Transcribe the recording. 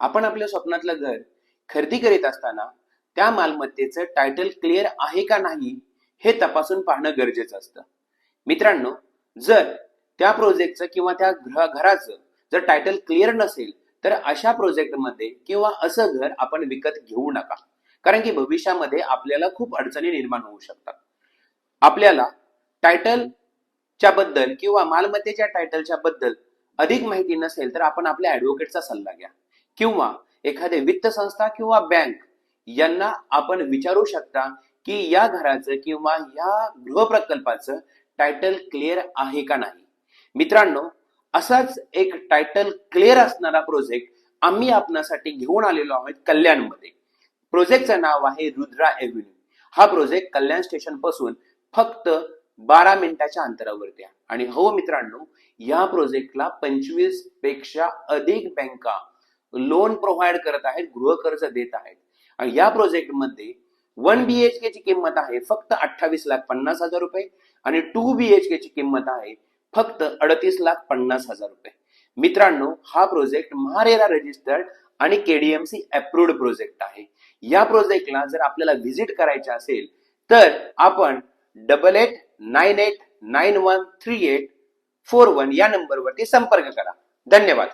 आपण आपल्या स्वप्नातलं घर खरेदी करीत असताना त्या मालमत्तेचं टायटल क्लिअर आहे का नाही हे तपासून पाहणं गरजेचं असतं. मित्रांनो जर त्या प्रोजेक्टचं किंवा त्या ग्रह घराचं जर टायटल क्लिअर नसेल तर अशा प्रोजेक्टमध्ये किंवा असं घर आपण विकत घेऊ नका. कारण की भविष्यामध्ये आपल्याला खूप अडचणी निर्माण होऊ शकतात. आपल्याला टायटलच्या बद्दल किंवा मालमत्तेच्या टायटलच्या बद्दल अधिक माहिती नसेल तर आपण आपल्या ऍडव्होकेटचा सल्ला घ्या. किंवा एखादे वित्त संस्था किंवा बँक यांना आपण विचारू शकता की या घराचं किंवा या गृहप्रकल्पाचं टायटल क्लिअर आहे का नाही. मित्रांनो असाच एक टायटल क्लिअर असणारा प्रोजेक्ट आम्ही आपणासाठी घेऊन आलेलो आहोत कल्याणमध्ये. प्रोजेक्टचं नाव आहे रुद्रा एव्हेन्यू हा प्रोजेक्ट कल्याण स्टेशनपासून फक्त बारा मिनिटाच्या अंतरावरती आहे. आणि हो मित्रांनो या प्रोजेक्टला पंचवीसपेक्षा अधिक बँका लोन प्रोव्हाइड करत आहेत गृहकर्ज देत आहेत. आणि या प्रोजेक्टमध्ये वन बीएचके ची किंमत आहे फक्त अठ्ठावीस लाख पन्नास हजार रुपये आणि टू बीएचके ची किंमत आहे फक्त अडतीस लाख पन्नास हजार रुपये. मित्रांनो हा प्रोजेक्ट महारेरा रजिस्टर्ड आणि केडीएमसी अप्रूव्ड प्रोजेक्ट आहे. या प्रोजेक्टला जर आपल्याला व्हिजिट करायचे असेल तर आपण double eight nine eight nine one three eight four one या नंबरवरती संपर्क करा. धन्यवाद.